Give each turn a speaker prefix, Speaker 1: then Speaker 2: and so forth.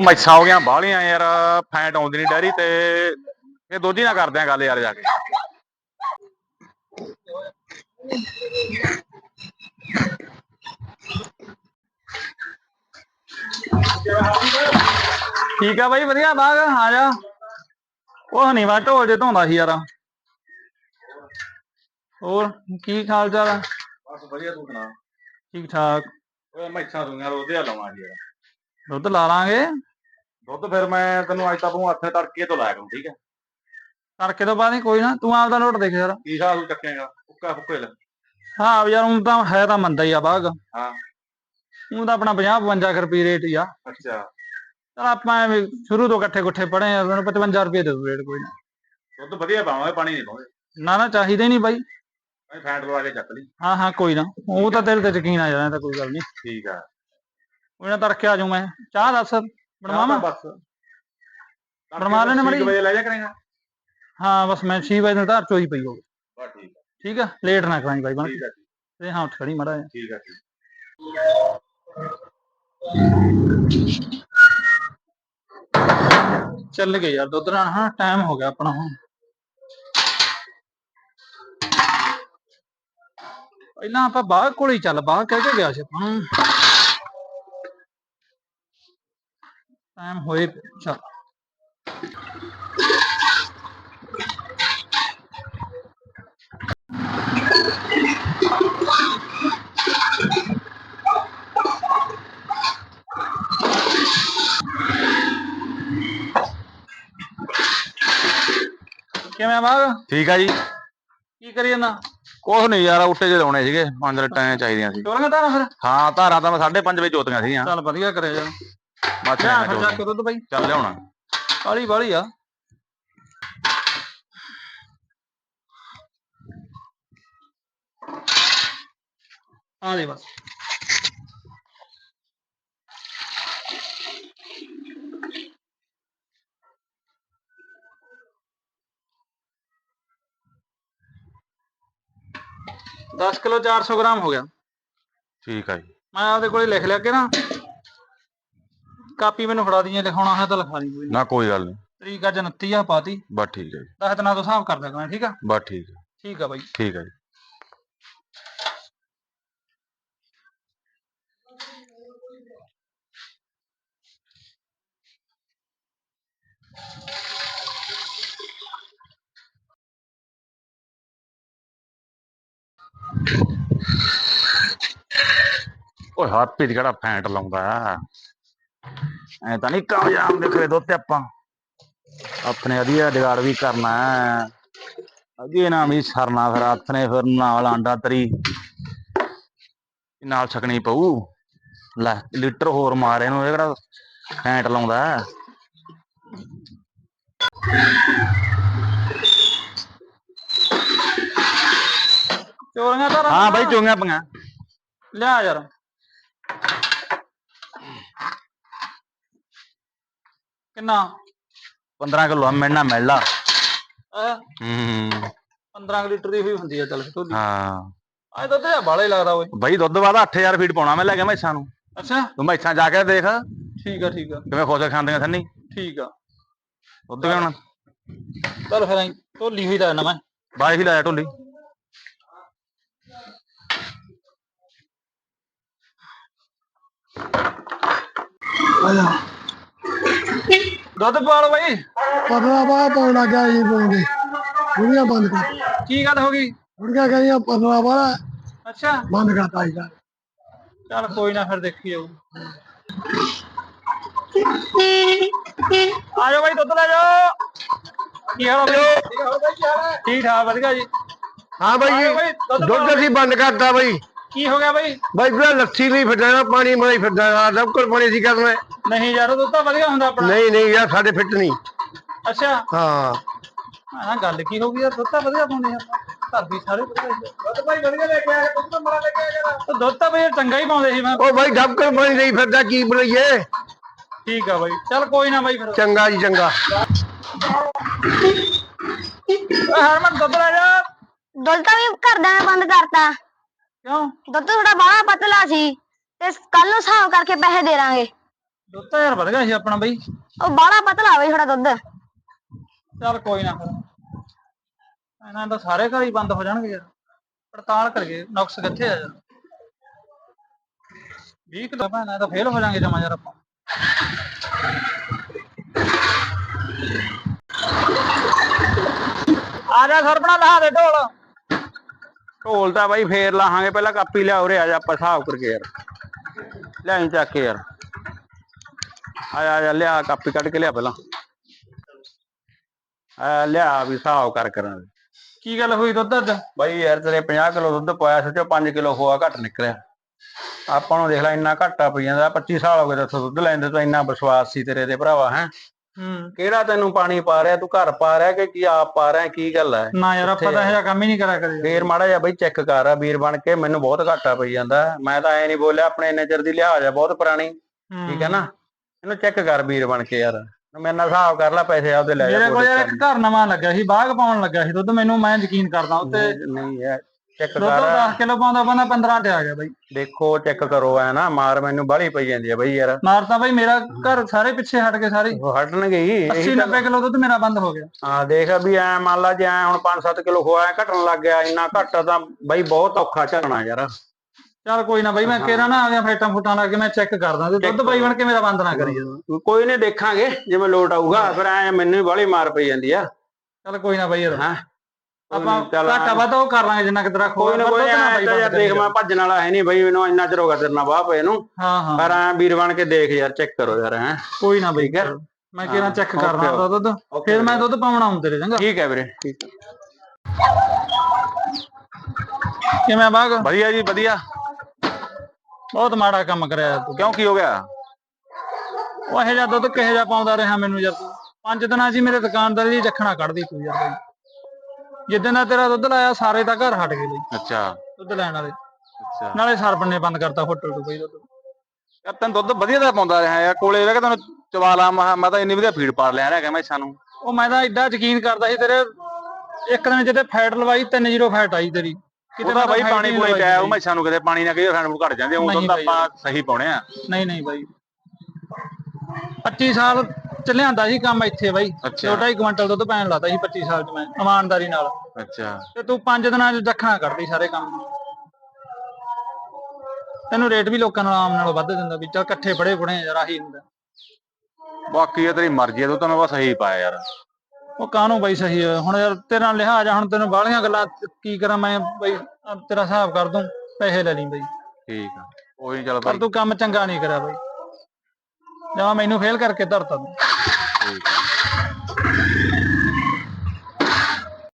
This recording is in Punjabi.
Speaker 1: ਉਹ ਮੈਸਾਂ ਹੋ ਗਈਆਂ ਬਾਹਲੀਆਂ ਯਾਰ ਫੈਂਟ ਆਉਂਦੀ ਨਹੀਂ ਡੈਰੀ ਤੇ ਇਹ ਦੋਜੀ ਨਾਲ ਕਰਦੇ ਆ ਗੱਲ ਯਾਰ ਜਾ ਕੇ।
Speaker 2: ਠੀਕ ਆ ਬਾਈ ਵਧੀਆ ਬਾਗ ਆ ਜਾ। ਉਹ ਨਹੀਂ ਵਾ ਢੋਲ ਜੇ ਧੋਂਦਾ ਸੀ ਯਾਰ। ਹੋਰ ਕੀ ਹਾਲ ਚਾਲ ਆ
Speaker 1: ਬਸ ਵਧੀਆ ਤੂੰ ਸੁਣਾ?
Speaker 2: ਠੀਕ ਠਾਕ।
Speaker 1: ਓਏ ਮੈਸਾਂ ਸੁਣੀਆਂ ਉਹਦੇ ਆ ਲਵਾਂ ਜੀ
Speaker 2: ਦੁੱਧ ਲਾ ਲਾਂਗੇ।
Speaker 1: ਦੁੱਧ ਫਿਰ ਮੈਂ ਤੈਨੂੰ ਅੱਜ ਤਾਂ ਤੂੰ ਹੱਥੇ ਤੜਕੇ ਤੋਂ ਲਾਇਆ ਕਰੂੰ ਠੀਕ ਹੈ?
Speaker 2: ਤੜਕੇ ਤੋਂ ਬਾਅਦ ਨੀ ਕੋਈ ਨਾ ਤੂੰ ਆਪਦਾ ਲੋਟ ਦੇਖ ਯਾਰ।
Speaker 1: ਕੀ ਹਿਸਾਬ ਤੂੰ ਚੱਕੇਗਾ? ਉੱਕਾ ਫੁੱਕੇ ਲੈ।
Speaker 2: ਹਾਂ ਯਾਰ ਉਹ ਤਾਂ ਹੈ ਤਾਂ ਮੰਦਾ ਹੀ ਆ ਬਾਗ।
Speaker 1: ਹਾਂ।
Speaker 2: ਉਹ ਤਾਂ ਆਪਣਾ 50 52 ਰੁਪਏ ਰੇਟ ਹੀ ਆ।
Speaker 1: ਅੱਛਾ।
Speaker 2: ਚਲ ਆਪਾਂ ਐਵੇਂ ਸ਼ੁਰੂ ਤੋਂ ਇਕੱਠੇ ਇਕੱਠੇ ਪੜੇ ਆ ਤੁਹਾਨੂੰ 55 ਰੁਪਏ ਦੇ ਦੂ ਰੇਟ ਕੋਈ ਨਾ।
Speaker 1: ਦੁੱਧ ਵਧੀਆ ਪਾਵਾਂਗੇ ਪਾਣੀ ਨਹੀਂ ਪਾਉਂਦੇ।
Speaker 2: ਨਾ ਨਾ ਚਾਹੀਦਾ ਹੀ ਨਹੀਂ ਬਾਈ।
Speaker 1: ਮੈਂ ਫੈਂਟ ਲਵਾ ਕੇ ਚੱਕ ਲਈ।
Speaker 2: ਹਾਂ ਹਾਂ ਕੋਈ ਨਾ। ਉਹ ਤਾਂ ਤੇਰੇ ਤੇ ਯਕੀਨ ਆ ਜਾਣਾ ਤਾਂ ਕੋਈ ਗੱਲ ਨਹੀਂ।
Speaker 1: ਠੀਕ ਆ।
Speaker 2: ਕੋਈ ਨਾ ਤੜਕੇ ਆ ਜਾਊਂ ਮੈਂ। ਚਾਹ ਦੱਸ। ਬਣਵਾਵਾਂ
Speaker 1: ਬਸ।
Speaker 2: ਬਣਵਾ ਲੈਣੇ ਮਾੜੀ?
Speaker 1: ਵਜੇ ਲੈ ਜਾ ਕਰੇਗਾ।
Speaker 2: ਹਾਂ ਬਸ ਮੈਂ 6 ਵਜੇ ਤੱਕ ਚੋਈ ਪਈ ਹੋ
Speaker 1: ਬਸ ਠੀਕ ਆ।
Speaker 2: ਠੀਕ ਆ? ਲੇਟ ਨਾ ਕਰਾਈ ਬਾਈ ਬਣ
Speaker 1: ਠੀਕ ਆ
Speaker 2: ਤੇ ਹਾਂ ਉੱਠ ਖੜੀ ਮੜਾ
Speaker 1: ਠੀਕ ਆ ਠੀਕ
Speaker 2: ਚੱਲ ਗਏ ਯਾਰ ਦੁੱਧ ਨਾਲ ਹਾਂ ਟਾਈਮ ਹੋ ਗਿਆ ਆਪਣਾ ਹੁਣ। ਪਹਿਲਾਂ ਆਪਾਂ ਬਾਗ ਕੋਲ ਹੀ ਚੱਲ ਬਾਗ ਕਹਿ ਕੇ ਗਿਆ ਸੀ ਆਪਾਂ? ਨੂੰ ਟਾਈਮ ਹੋਏ ਚੱਲ ਕਿਵੇਂ ਬਾਗ?
Speaker 1: ਠੀਕ ਆ ਜੀ।
Speaker 2: ਕੀ ਕਰੀ ਜਾਂਦਾ?
Speaker 1: ਕੁਛ ਨਹੀਂ ਯਾਰ ਉੱਟੇ ਜੇ ਲਾਉਣੇ ਸੀਗੇ। ਪੰਜ ਲੱਟਾਂ ਚਾਹੀਦੀਆਂ ਸੀ।
Speaker 2: ਚੋਲਾਂ ਤਾਂ ਫਿਰ?
Speaker 1: ਹਾਂ ਧਾਰਾਂ ਤਾਂ ਮੈਂ 5:30 ਵਜੇ ਜੋਤੀਆਂ ਸੀਗੀਆਂ।
Speaker 2: ਚੱਲ ਵਧੀਆ ਕਰਿਆ ਯਾਰ।
Speaker 1: ਬਸ
Speaker 2: ਲਿਆ
Speaker 1: ਐਂ
Speaker 2: ਫਿਰ
Speaker 1: ਜੋਤ
Speaker 2: ਜਾ ਕੇ ਦੁੱਧ ਬਾਈ
Speaker 1: ਚੱਲ ਲਿਆਉਣਾ।
Speaker 2: ਕਾਲੀ ਵਾਲੀ ਆ। ਆ ਦੇ ਬਸ। ਦਸ ਕਿਲੋ 400 ਗ੍ਰਾਮ ਹੋ ਗਿਆ।
Speaker 1: ਠੀਕ ਆ ਜੀ।
Speaker 2: ਮੈਂ ਆਪਦੇ ਕੋਲੇ ਲਿਖ ਲਿਆ ਕਿ ਨਾ ਕਾਪੀ ਮੈਨੂੰ ਫੜਾ ਦਈਏ ਲਿਖਾਉਣਾ ਹੈ ਤਾਂ ਲਿਖਾ ਦੀ ਕੋਈ ਨੀ।
Speaker 1: ਨਾ ਕੋਈ ਗੱਲ ਨਹੀਂ।
Speaker 2: ਤਰੀਕ ਅੱਜ 29 ਆ ਪਾਤੀ
Speaker 1: ਬਸ ਠੀਕ ਹੈ ਜੀ।
Speaker 2: ਦਸ ਦਿਨਾਂ ਤੋਂ ਹਿਸਾਬ ਕਰ ਦਿਆ ਕਰਾਂ ਠੀਕ ਆ?
Speaker 1: ਬਸ ਠੀਕ ਹੈ।
Speaker 2: ਠੀਕ ਆ ਬਾਈ।
Speaker 1: ਠੀਕ ਹੈ ਜੀ। ਓਏ ਹਾਪੀ ਦੀ ਕਿਹੜਾ ਫੈਂਟ ਲਾਉਂਦਾ ਆ ਐ ਤਾਂ ਨਹੀਂ ਕਾਮਯਾਬ ਦਿਖਦੇ ਦੁੱਧ ਆਪਾਂ। ਆਪਣੇ ਵਧੀਆ ਜੁਗਾੜ ਵੀ ਕਰਨਾ ਹੈ ਅੱਗੇ ਨਾ ਵੀ ਸਰਨਾ ਫਿਰ ਹੱਥ ਨੇ ਫਿਰ ਨਾਲ ਆਂਡਾ ਤਰੀ ਨਾਲ ਛਕਣੀ ਪਊ। ਲੈ ਲੀਟਰ ਹੋਰ ਮਾਰ ਇਹਨੂੰ ਇਹ ਕਿਹੜਾ ਫੈਂਟ ਲਾਉਂਦਾ।
Speaker 2: ਚੋਰੀਆਂ ਤਾਂ
Speaker 1: ਹਾਂ ਬਾਈ ਚੋਂਗਾ ਪੰਗਾ
Speaker 2: ਲਿਆ ਯਾਰ। ਕਿੰਨਾ?
Speaker 1: 15 ਕਿਲੋ ਆ ਮੈਨਾਂ ਮਿਲ ਲਾ।
Speaker 2: ਅਹ,
Speaker 1: ਹੂੰ।
Speaker 2: 15 ਕੁ ਲੀਟਰ ਦੀ ਹੋਈ ਹੁੰਦੀ ਆ ਚੱਲ ਢੋਲੀ
Speaker 1: ਹਾਂ।
Speaker 2: ਅੱਜ ਦੁੱਧ ਜਿਹਾ ਬਾਲਾ ਹੀ ਲੱਗਦਾ ਓਏ।
Speaker 1: ਬਾਈ ਦੁੱਧ ਵਾਦਾ 8000 ਫੀਟ ਪਾਉਣਾ ਮੈਂ ਲੈ ਗਿਆ ਮੈਸਾਂ ਨੂੰ।
Speaker 2: ਅੱਛਾ।
Speaker 1: ਤੂੰ ਮੈਸਾਂ ਜਾ ਕੇ ਦੇਖ।
Speaker 2: ਠੀਕ ਆ ਠੀਕ ਆ।
Speaker 1: ਕਿਵੇਂ ਖੁਸ਼ ਖਾਂਦੀਆਂ ਸੰਨੀ?
Speaker 2: ਠੀਕ ਆ।
Speaker 1: ਦੁੱਧ ਕਿਉਂ
Speaker 2: ਚੱਲ ਫਿਰ ਅਸੀਂ ਢੋਲੀ ਹੋਈ ਦਾ ਨਾ ਮੈਂ
Speaker 1: ਬਾਈ ਹੀ ਲਾਇਆ ਢੋਲੀ।
Speaker 2: ਦੁੱਧ ਪਾ ਲਓ ਬਾਈ।
Speaker 3: ਪਤਲਾ ਬਾਹ ਪਾਉਣ ਲੱਗਾ ਜੀ ਪਾਉਂਦੇ ਦੁਨੀਆ ਬੰਦ ਕਰ।
Speaker 2: ਕੀ ਗੱਲ ਹੋ ਗਈ?
Speaker 3: ਦੁਨੀਆ ਕਹਿੰਦੀਆਂ ਪਤਲਾ ਬਾਹ
Speaker 2: ਅੱਛਾ।
Speaker 3: ਬੰਦ ਕਰਤਾ ਜੀ
Speaker 2: ਚੱਲ ਕੋਈ ਨਾ ਫਿਰ ਦੇਖੀ ਜਾਊ। ਆ ਜਾਓ ਬਾਈ ਦੁੱਧ ਲੈ ਜਾਓ। ਕੀ ਹਾਲ ਆ ਬਾਈ? ਠੀਕ ਠਾਕ ਵਧੀਆ ਜੀ।
Speaker 3: ਹਾਂ ਬਾਈ ਜੀ
Speaker 2: ਦੁੱਧ।
Speaker 3: ਅਸੀਂ ਬੰਦ ਕਰਤਾ ਬਾਈ।
Speaker 2: ਕੀ ਹੋ ਗਿਆ ਬਾਈ?
Speaker 3: ਬਾਈ ਪੂਰਾ ਲੱਸੀ ਨਹੀਂ ਫਿੱਟਣਾ ਪਾਣੀ ਮਾਈ ਫਿੱਟਣਾ ਸਭ ਕੁਝ ਪਾਣੀ ਸੀ ਕਰਨਾ।
Speaker 2: ਨਹੀਂ ਯਾਰ ਦੁੱਧ ਤਾਂ ਵਧੀਆ ਹੁੰਦਾ ਆਪਣਾ।
Speaker 3: ਨਹੀਂ ਨਹੀਂ ਯਾਰ ਸਾਡੇ ਫਿੱਟ ਨਹੀਂ।
Speaker 2: ਅੱਛਾ।
Speaker 3: ਹਾਂ।
Speaker 2: ਹਾਂ ਗੱਲ ਕੀ ਹੋ ਗਈ ਯਾਰ ਦੁੱਧ ਤਾਂ ਵਧੀਆ ਪਾਉਂਦੇ ਆ ਘਰ ਵੀ ਸਾਰੇ ਵਧੀਆ ਹੀ ਆ। ਦੁੱਧ ਭਾਈ ਵਧੀਆ ਲੈ ਕੇ ਆਇਆ ਦੁੱਧ ਤਾਂ ਬੜਾ ਲੈ ਕੇ ਆਇਆ ਦੁੱਧ ਤਾਂ ਬਈ ਚੰਗਾ ਹੀ ਪਾਉਂਦੇ ਸੀ ਮੈਂ।
Speaker 3: ਉਹ ਬਾਈ ਡੱਬਕਰ ਪਾਣੀ ਨਹੀਂ ਫਿਰਦਾ ਕੀ ਬਣਾਈਏ?
Speaker 2: ਠੀਕ ਆ ਬਾਈ। ਚੱਲ ਕੋਈ ਨਾ ਬਾਈ ਫਿਰ।
Speaker 3: ਚੰਗਾ ਜੀ ਚੰਗਾ।
Speaker 2: ਓਏ ਹਰਮਨ ਦੁੱਧ ਲੈ ਜਾ।
Speaker 4: ਦੁੱਧ ਤਾਂ ਵੀ ਘਰਦਿਆਂ ਨੇ ਬੰਦ ਕਰਤਾ।
Speaker 2: ਕਿਉਂ?
Speaker 4: ਦੁੱਧ ਥੋੜਾ ਬਾਹਲਾ ਪਤਲਾ ਸੀ ਤੇ ਕੱਲ ਨੂੰ ਹਿਸਾਬ ਕਰਕੇ ਪੈਸੇ ਦੇ ਦਾਂਗੇ।
Speaker 2: ਦੁੱਧ ਤਾਂ ਯਾਰ ਵਧ ਗਿਆ ਸੀ ਆਪਣਾ ਬਈ।
Speaker 4: ਉਹ ਬਾਹਲਾ ਪਤਲਾ ਬਈ ਥੋੜਾ ਦੁੱਧ।
Speaker 2: ਚੱਲ ਕੋਈ ਨਾ ਫਿਰ। ਇਹਨਾਂ ਦਾ ਸਾਰੇ ਘਰ ਹੀ ਬੰਦ ਹੋ ਜਾਣਗੇ ਯਾਰ। ਪੜਤਾਲ ਕਰੀਏ ਨੁਕਸ ਕਿੱਥੇ ਆ ਯਾਰ? 20 ਕਿਲੋ ਭੈਣਾ ਤਾਂ ਫੇਲ ਹੋ ਜਾਾਂਗੇ ਜਮਾ ਯਾਰ ਆਪਾਂ। ਆ ਜਾ ਸਰਪਣਾ ਲਾ ਦੇ ਢੋਲ।
Speaker 5: ਢੋਲ ਤਾਂ ਬਾਈ ਫੇਰ ਲਾਹਾਂਗੇ ਪਹਿਲਾਂ ਕਾਪੀ ਲਿਆ ਉਰੇ ਆ ਜਾ ਆਪਾਂ ਹਿਸਾਬ ਕਰਕੇ ਯਾਰ। ਲਿਆਈ ਚੱਕ ਕੇ ਯਾਰ। ਆ ਜਾ ਲਿਆ ਕਾਪੀ ਕੱਢ ਕੇ ਲਿਆ ਪਹਿਲਾਂ। ਆ ਲਿਆ ਵੀ ਹਿਸਾਬ ਕਰ ਕਰਾਂ।
Speaker 2: ਕੀ ਗੱਲ ਹੋਈ ਦੁੱਧ ਅੱਜ?
Speaker 5: ਬਾਈ ਯਾਰ ਤੇਰੇ 50 ਕਿਲੋ ਦੁੱਧ ਪਾਇਆ ਸੋਚੋ 5 ਕਿਲੋ ਖੋਆ ਘੱਟ ਨਿਕਲਿਆ। ਆਪਾਂ ਨੂੰ ਦੇਖ ਲੈ ਇੰਨਾ ਘਾਟਾ ਪਈ ਜਾਂਦਾ 25 ਸਾਲ ਹੋ ਗਏ ਤੇ ਦੁੱਧ ਲੈਂਦੇ ਤਾਂ ਇੰਨਾ ਵਿਸ਼ਵਾਸ ਸੀ ਤੇਰੇ ਤੇ ਭਰਾਵਾ ਹੈ?
Speaker 2: ਹੂੰ।
Speaker 5: ਕਿਹੜਾ ਤੈਨੂੰ ਪਾਣੀ ਪਾ ਰਿਹਾ? ਤੂੰ ਘਰ ਪਾ ਰਿਹਾ ਕਿ ਕੀ ਆਪ ਪਾ ਰਿਹਾ? ਕੀ ਗੱਲ ਹੈ?
Speaker 2: ਨਾ ਯਾਰ ਆਪਾਂ ਤਾਂ ਇਹ ਜਿਹਾ ਕੰਮ ਹੀ ਨਹੀਂ ਕਰਿਆ ਕਰੇ
Speaker 5: ਫੇਰ ਮਾੜਾ ਜਿਹਾ ਬਈ ਚੈੱਕ ਕਰ ਆ। ਵੀਰ ਬਣ ਕੇ ਮੈਨੂੰ ਬਹੁਤ ਘਾਟਾ ਪਈ ਜਾਂਦਾ। ਮੈਂ ਤਾਂ ਐ ਨਹੀਂ ਬੋਲਿਆ ਆਪਣੇ ਨਜ਼ਰ ਦੀ ਲਿਹਾਜ਼ ਆ ਬਹੁਤ ਪੁਰਾਣੀ। ਠੀਕ ਹੈ ਨਾ? ਇਹਨੂੰ ਚੈੱਕ ਕਰ ਵੀਰ ਬਣ ਕੇ ਯਾਰ। ਮੇਰੇ ਨਾਲ ਹਿਸਾਬ ਕਰ ਲੈ ਪੈਸੇ ਆਪਦੇ ਲੈ ਜਾ
Speaker 2: ਮੇਰੇ ਕੋਲ ਯਾਰ ਇੱਕ ਘਰ ਨਵਾਂ ਲੱਗਿਆ ਸੀ ਬਾਗ ਪਾਉਣ ਲੱਗਾ ਸੀ ਦੁੱਧ ਮੈਨੂੰ ਮੈਂ ਯਕੀਨ ਕਰਦਾ ਉੱਤੇ
Speaker 5: ਨਹੀਂ ਨਹੀਂ ਯਾਰ ਚੈੱਕ
Speaker 2: ਦੁੱਧ
Speaker 5: ਕਰ।
Speaker 2: 10 ਕਿਲੋ ਪਾਉਂਦਾ ਬੰਦਾ 15 ਤੇ ਆ ਗਿਆ ਬਾਈ।
Speaker 5: ਦੇਖੋ ਚੈੱਕ ਕਰੋ ਐ ਨਾ ਮਾਰ ਮੈਨੂੰ ਬਾਹਲੀ ਪਈ ਜਾਂਦੀ ਆ ਬਈ ਯਾਰ।
Speaker 2: ਮਾਰ ਤਾਂ ਬਾਈ ਮੇਰਾ ਘਰ ਸਾਰੇ ਪਿੱਛੇ ਹਟ ਗਏ ਸਾਰੇ।
Speaker 5: ਉਹ ਹਟਣਗੇ ਹੀ
Speaker 2: 80
Speaker 5: ਇਹੀ ਤਾਂ
Speaker 2: 90 ਕਿਲੋ ਦੁੱਧ ਮੇਰਾ ਬੰਦ ਹੋ ਗਿਆ।
Speaker 5: ਹਾਂ ਦੇਖ ਵੀ ਐ ਮੰਨ ਲਾ ਜੇ ਐ ਹੁਣ 5-7 ਕਿਲੋ ਖੋਇਆ ਘਟਣ ਲੱਗ ਗਿਆ ਇੰਨਾ ਘੱਟ ਤਾਂ ਬਈ ਬਹੁਤ ਔਖਾ ਝੜਨਾ ਯਾਰ।
Speaker 2: ਚੱਲ ਕੋਈ ਨਾ ਬਾਈ ਮੈਂ ਕਿਹੜਾ ਨਾ ਆਵਿਆਂ ਫੇਟਾਂ ਫੁੱਟਾਂ ਲਾ ਕੇ ਮੈਂ ਚੈੱਕ ਕਰਦਾ ਤੇ ਦੁੱਧ ਬਾਈ ਬਣ ਕੇ ਮੇਰਾ ਬੰਦ ਨਾ ਕਰੀ
Speaker 5: ਕੋਈ ਨਹੀਂ ਦੇਖਾਂਗੇ ਜਿਵੇਂ ਲੋਟ ਆਊਗਾ ਫਿਰ ਐ ਮੈਨੂੰ ਵੀ ਬਾਹਲੀ ਮਾਰ ਪਈ ਜਾਂਦੀ ਆ।
Speaker 2: ਚੱਲ ਕੋਈ ਨਾ ਬਾਈ ਯਾਰ।
Speaker 5: ਹਾਂ।
Speaker 2: ਆਪਾਂ
Speaker 5: ਚੱਲ
Speaker 2: ਘਾਟਾ ਵਾਧਾ ਉਹ ਕਰ ਲਾਂਗੇ ਜਿੰਨਾ ਕਿ ਤੇਰਾ
Speaker 5: ਕੋਈ ਨਾ ਕੋਈ ਐ ਤਾਂ ਯਾਰ ਦੇਖ ਮੈਂ ਭੱਜਣ ਵਾਲਾ ਹੈ ਨਹੀਂ ਬਈ ਮੈਨੂੰ ਇੰਨਾ ਚਿਰ ਹੋ ਗਿਆ ਤੇਰੇ ਨਾਲ ਵਾਹ ਪਏ ਨੂੰ।
Speaker 2: ਹਾਂ ਹਾਂ।
Speaker 5: ਪਰ ਐ ਵੀਰ ਬਣ ਕੇ ਦੇਖ ਯਾਰ ਚੈੱਕ ਕਰੋ ਯਾਰ ਹੈ।
Speaker 2: ਕੋਈ ਨਾ ਬਾਈ
Speaker 5: ਹੈ।
Speaker 2: ਮੈਂ ਕਿਹੜਾ
Speaker 5: ਹਾਂ,
Speaker 2: ਚੈੱਕ ਕਰਨਾ ਦੁੱਧ ਫਿਰ ਮੈਂ ਦੁੱਧ ਪਾਉਣਾ ਆਉਂ ਤੇਰੇ ਚੰਗਾ।
Speaker 5: ਠੀਕ ਹੈ ਵੀਰੇ ਠੀਕ
Speaker 2: ਕਿਵੇਂ ਬਾਗ?
Speaker 5: ਵਧੀਆ ਜੀ ਵਧੀਆ।
Speaker 2: ਬਹੁਤ ਮਾੜਾ ਕੰਮ ਕਰਿਆ ਤੂੰ।
Speaker 5: ਕਿਉਂ ਕੀ ਹੋ ਗਿਆ?
Speaker 2: ਉਹ ਇਹੋ ਜਿਹਾ ਦੁੱਧ ਕਿਹੋ ਜਿਹਾ ਪਾਉਂਦਾ ਰਿਹਾ ਮੈਨੂੰ ਯਾਰ ਤੂੰ? ਪੰਜ ਦਿਨਾਂ ਹੀ ਮੇਰੇ ਦੁਕਾਨਦਾਰੀ ਦੀ ਰੱਖਣਾ ਕੱਢਦੀ ਤੂੰ ਯਾਰ ਬਾਈ। ਜਿੱਦਾਂ ਦਾ ਤੇਰਾ ਦੁੱਧ ਲਾਇਆ ਸਾਰੇ ਤਾਂ ਘਰ ਹਟ ਗਏ ਬਈ।
Speaker 5: ਅੱਛਾ।
Speaker 2: ਦੁੱਧ ਲੈਣ ਵਾਲੇ।
Speaker 5: ਅੱਛਾ।
Speaker 2: ਨਾਲੇ ਸਰਪਣ ਨੇ ਬੰਦ ਕਰਤਾ ਹੋਟਲ ਤੋਂ ਬਈ ਦੁੱਧ।
Speaker 5: ਯਾਰ ਤੈਨੂੰ ਦੁੱਧ ਵਧੀਆ ਦਾ ਪਾਉਂਦਾ ਰਿਹਾ ਯਾਰ ਕੋਲੇ ਰਹਿ ਕੇ ਤੈਨੂੰ ਚਵਾਲਾ ਮਹਾ ਮੈਂ ਤਾਂ ਇੰਨੀ ਵਧੀਆ ਫੀਡ ਪਾ ਲਿਆ ਰਿਹਾ ਮੈਂ ਸਾਨੂੰ
Speaker 2: ਉਹ ਮੈਂ ਤਾਂ ਐਡਾ ਯਕੀਨ ਕਰਦਾ ਸੀ ਤੇਰੇ ਇੱਕ ਦਿਨ ਜਿਹਦੇ ਫੈਟ ਲਵਾਈ 30 ਫੈਟ ਆਈ ਤੇਰੀ।
Speaker 5: ਉਹਦਾ
Speaker 2: ਮੈਂ
Speaker 5: ਬਾਈ ਪਾਣੀ ਪੂਣੀ ਪਿਆ ਉਹ। ਮੈਂ ਸਾਨੂੰ ਕਿਤੇ ਪਾਣੀ ਨਾ ਕਹੀ ਫੂਡ ਘਟ ਜਾਂਦੇ ਉਹ
Speaker 2: ਬਾਈ।
Speaker 5: ਆਪਾਂ ਸਹੀ ਪਾਉਣੇ ਆ।
Speaker 2: ਨਹੀਂ ਨਹੀਂ ਬਾਈ। 25 ਸਾਲ ਚ ਲਿਆਂਦਾ ਸੀ ਕੰਮ ਇੱਥੇ ਬਾਈ।
Speaker 5: ਅੱਛਾ।
Speaker 2: ਛੋਟਾ ਹੀ ਕੁਇੰਟਲ ਦੁੱਧ ਪੈਣ ਲਾਤਾ ਸੀ 25 ਸਾਲ ਚ ਮੈਂ ਇਮਾਨਦਾਰੀ ਨਾਲ।
Speaker 5: ਅੱਛਾ।
Speaker 2: ਤੇ ਤੂੰ ਪੰਜ ਦਿਨਾਂ ਚ ਦੱਖਣਾ ਕੱਢਦੀ ਸਾਰੇ ਕੰਮ। ਤੈਨੂੰ ਰੇਟ ਵੀ ਲੋਕਾਂ ਨਾਲ ਆਮ ਨਾਲੋਂ ਵੱਧ ਦਿੰਦਾ ਵੀ ਚੱਲ ਇਕੱਠੇ ਬੜੇ ਬੁੜੇ ਯਾਰ ਆਹੀ ਹੁੰਦਾ।
Speaker 5: ਬਾਕੀ ਇਹ ਤੇਰੀ ਮਰਜ਼ੀ ਹੈ ਤੂੰ ਤਾਂ ਮੈਂ ਬਸ ਸਹੀ ਪਾਇਆ ਯਾਰ।
Speaker 2: ਉਹ ਕਾਹਨੂੰ ਬਾਈ ਸਹੀ ਹੋਇਆ ਹੁਣ ਯਾਰ ਤੇਰੇ ਲਿਹਾਜ਼ ਆ ਹੁਣ ਤੈਨੂੰ ਬਾਹਲੀਆਂ ਗੱਲਾਂ ਕੀ ਕਰਾਂ ਮੈਂ ਬਾਈ ਤੇਰਾ ਹਿਸਾਬ ਕਰ ਦੂੰ ਪੈਸੇ ਲੈ ਲਈ ਬਾਈ।
Speaker 5: ਠੀਕ ਆ। ਉਹੀ ਚੱਲ
Speaker 2: ਪਰ
Speaker 5: ਬਾਈ।
Speaker 2: ਤੂੰ ਕੰਮ ਚੰਗਾ ਨਹੀਂ ਕਰਿਆ ਬਾਈ। ਜਾਂ ਮੈਨੂੰ ਫੇਲ ਕਰਕੇ ਧਰਤਾ ਤੂੰ।